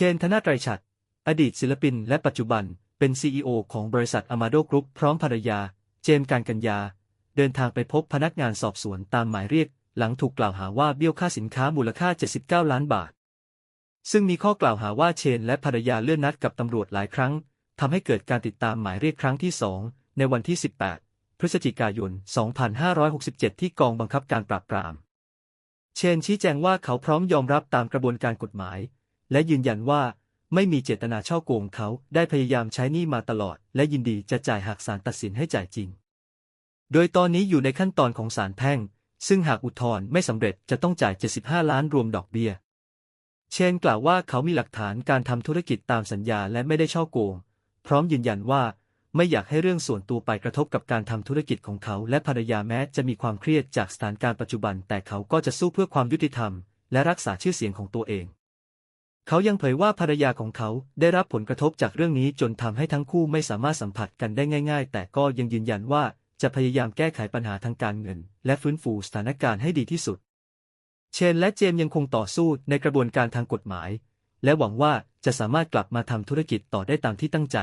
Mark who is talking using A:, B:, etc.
A: ชนธนาไตรฉัตรอดีตศิลปินและปัจจุบันเป็น CEO ของบริษัทอามาโดกรุ๊ปพร้อมภรรยา เจมการกัญญา เดินทางไปพบพนักงานสอบสวนตามหมายเรียก หลังถูกกล่าวหาว่าเบี้ยวค่าสินค้ามูลค่า 79 ล้านบาท ซึ่งมีข้อกล่าวหาว่าเชนและภรรยาเลื่อนนัดกับตำรวจหลายครั้งทำให้เกิดการติดตามหมายเรียกครั้งที่ 2 ในวันที่ 18 พฤศจิกายน 2567 ที่กองบังคับการปราบปราม เชนชี้แจงว่าเขาพร้อมยอมรับตามกระบวนการกฎหมาย และยืนยันว่าไม่มีเจตนาช่อโกงเขาได้พยายามใช้หนี้มาตลอด และยินดีจะจ่ายหากศาลตัดสินให้จ่ายจริง โดยตอนนี้อยู่ในขั้นตอนของศาลแพ่ง ซึ่งหากอุทธรณ์ไม่สำเร็จจะต้องจ่าย 75 ล้านรวมดอกเบี้ย เชนกล่าวว่าเขามีหลักฐานการทำธุรกิจตามสัญญาและไม่ได้ช่อโกง พร้อมยืนยันว่าไม่อยากให้เรื่องส่วนตัวไปกระทบกับการทำธุรกิจของเขา และภรรยาแม้จะมีความเครียดจากสถานการณ์ปัจจุบัน แต่เขาก็จะสู้เพื่อความยุติธรรม และรักษาชื่อเสียงของตัวเอง เขายังเผยว่าภรรยาของเขาได้รับผลกระทบจากเรื่องนี้จนทำให้ทั้งคู่ไม่สามารถสัมผัสกันได้ง่าย ๆ แต่ก็ยังยืนยันว่าจะพยายามแก้ไขปัญหาทางการเงิน และฟื้นฟูสถานการณ์ให้ดีที่สุด เชนและเจมยังคงต่อสู้ในกระบวนการทางกฎหมาย และหวังว่าจะสามารถกลับมาทำธุรกิจต่อได้ตามที่ตั้งใจ